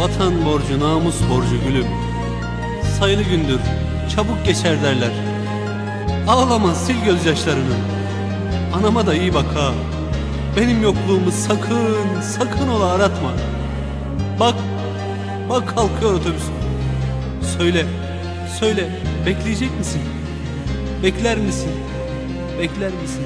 Vatan borcu namus borcu gülüm Sayılı gündür çabuk geçer derler Ağlama sil gözyaşlarını Anama da iyi bak ha Benim yokluğumu sakın sakın ola aratma Bak bak kalkıyor otobüs Söyle söyle bekleyecek misin? Bekler misin? Bekler misin?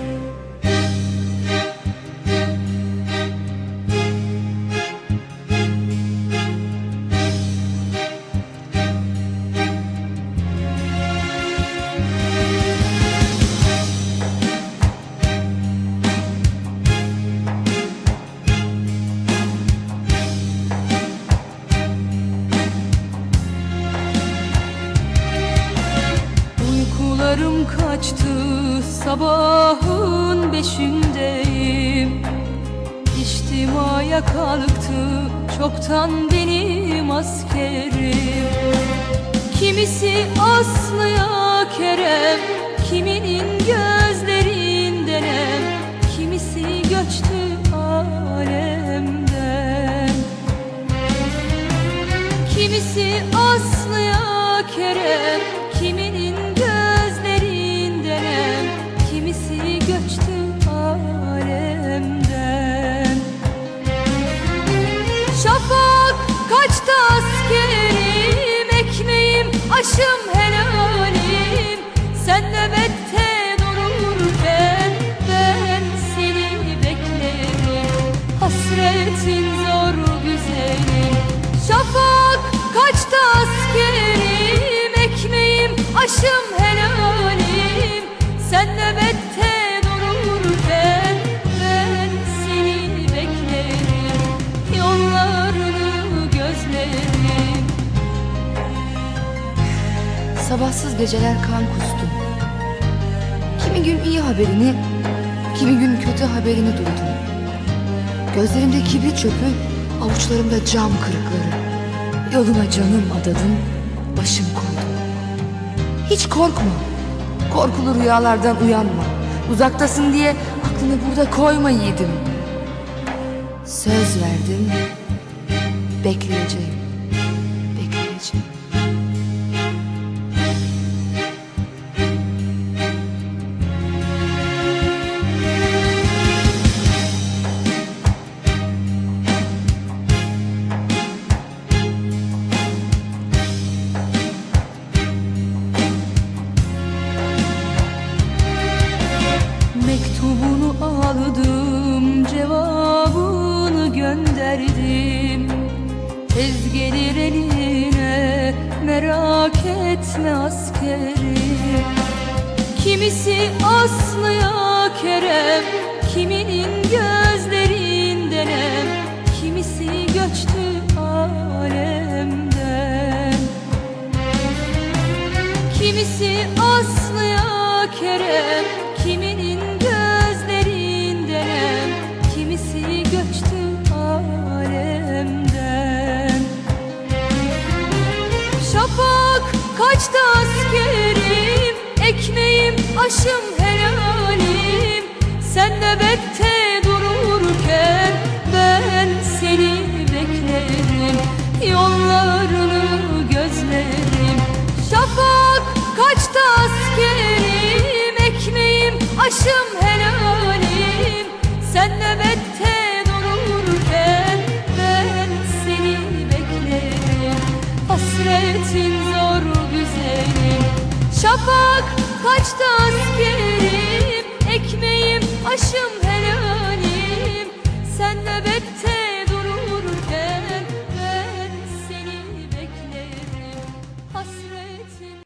Uykularım kaçtı sabahın beşindeyim. İçtimaya kalktı çoktan benim askerim. Kimisi Aslı'ya Kerem Kiminin gözlerinden em. Kimisi göçtü alemden. Kimisi Aslı'ya Başım Sabahsız geceler kan kustum. Kimi gün iyi haberini, kimi gün kötü haberini duydum. Gözlerimde kibrit çöpü, avuçlarımda cam kırıkları. Yoluna canım adadım, başım koydum. Hiç korkma, korkulu rüyalardan uyanma. Uzaktasın diye aklını burada koyma yiğidim. Söz verdim, bekleyeceğim, bekleyeceğim. Merak etme askerim Kimisi Aslı'ya Kerem Kiminin gözlerinden em. Kimisi göçtü alemden. Kimisi Aslı'ya Kerem Ekmeğim başım